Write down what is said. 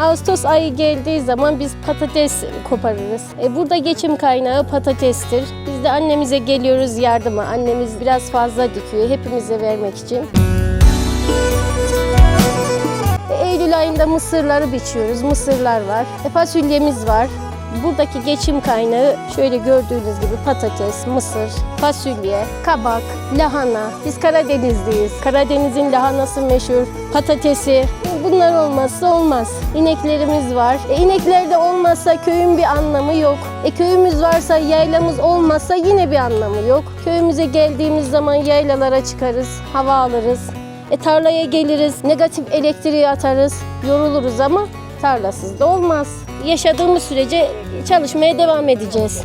Ağustos ayı geldiği zaman biz patates koparırız. E, burada geçim kaynağı patatestir. Biz de annemize geliyoruz yardıma. Annemiz biraz fazla dikiyor hepimize vermek için. E, Eylül ayında mısırları biçiyoruz. Mısırlar var. E, fasulyemiz var. Buradaki geçim kaynağı şöyle gördüğünüz gibi patates, mısır, fasulye, kabak, lahana. Biz Karadenizliyiz. Karadeniz'in lahanası meşhur, patatesi. Bunlar olmazsa olmaz. İneklerimiz var. E, inekler de olmazsa köyün bir anlamı yok. E, köyümüz varsa, yaylamız olmazsa yine bir anlamı yok. Köyümüze geldiğimiz zaman yaylalara çıkarız, hava alırız. E, tarlaya geliriz, negatif elektriği atarız, yoruluruz ama tarlasız da olmaz. Yaşadığımız sürece çalışmaya devam edeceğiz.